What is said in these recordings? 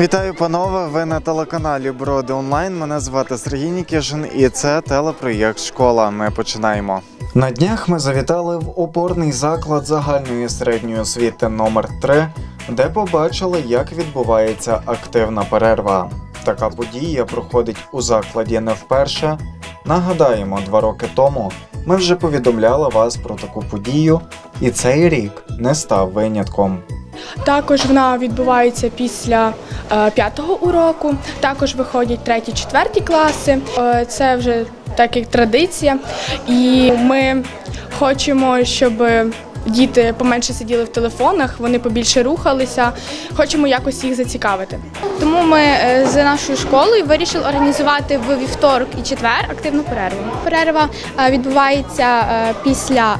Вітаю, панове! Ви на телеканалі Броди Онлайн. Мене звати Сергій Нікішин і це телепроєкт Школа. Ми починаємо. На днях ми завітали в опорний заклад загальної середньої освіти номер 3 де побачили, як відбувається активна перерва. Така подія проходить у закладі не вперше. Нагадаємо, два роки тому ми вже повідомляли вас про таку подію, і цей рік не став винятком. Також вона відбувається після е, п'ятого уроку. Також виходять треті, четверті класи. Е, це вже так як традиція. І ми хочемо, щоб діти поменше сиділи в телефонах, вони побільше рухалися. Хочемо якось їх зацікавити. Тому ми е, з нашою школою вирішили організувати в вівторок і четвер активну перерву. Перерва е, відбувається е, після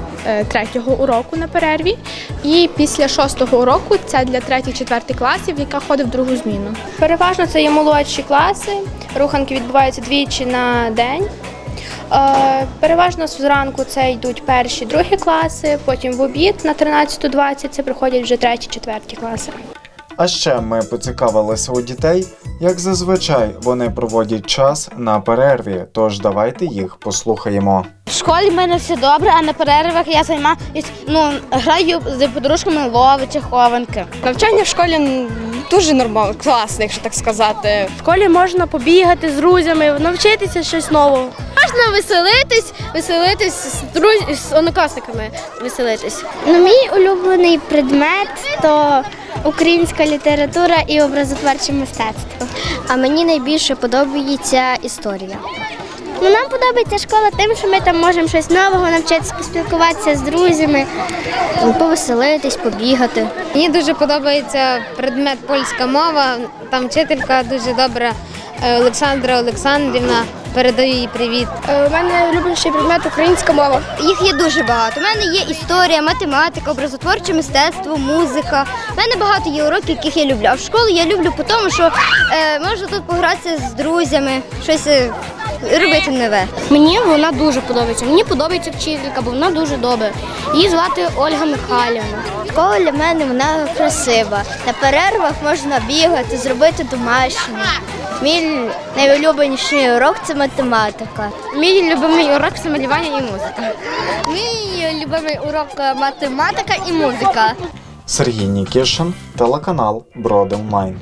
третього уроку на перерві, і після шостого уроку це для третіх четвертих класів, яка ходить в другу зміну. Переважно це є молодші класи. Руханки відбуваються двічі на день. Е, Переважно зранку це йдуть перші, другі класи, потім в обід на 13.20 це приходять вже треті, четверті класи. А ще ми поцікавилися у дітей, як зазвичай вони проводять час на перерві. Тож давайте їх послухаємо. В школі в мене все добре, а на перервах я займаюся, ну, граю з подружками лови чи хованки. Навчання в школі дуже нормально, класне, якщо так сказати. В школі можна побігати з друзями, навчитися щось нового. Можна веселитись, веселитись з друз... з однокласниками веселитись. Ну, мій улюблений предмет то українська література і образотворче мистецтво. А мені найбільше подобається історія. Ну, нам подобається школа тим, що ми там можемо щось нового навчитися, поспілкуватися з друзями, повеселитись, побігати. Мені дуже подобається предмет польська мова. Там вчителька дуже добра е, Олександра Олександрівна. Передаю їй привіт. У мене улюбленіший предмет українська мова. Їх є дуже багато. У мене є історія, математика, образотворче мистецтво, музика. У мене багато є уроків, яких я люблю. А в школу я люблю по тому, що е, можу тут погратися з друзями, щось е, робити нове. Мені вона дуже подобається. Мені подобається вчителька, бо вона дуже добра. Її звати Ольга Михайлівна. Школа для мене вона красива. На перервах можна бігати, зробити домашнє. Мій найулюбленіший урок це математика. Мій улюблений урок це малювання і музика. Мій улюблений урок математика і музика. Сергій Нікішин, телеканал Броди Онлайн.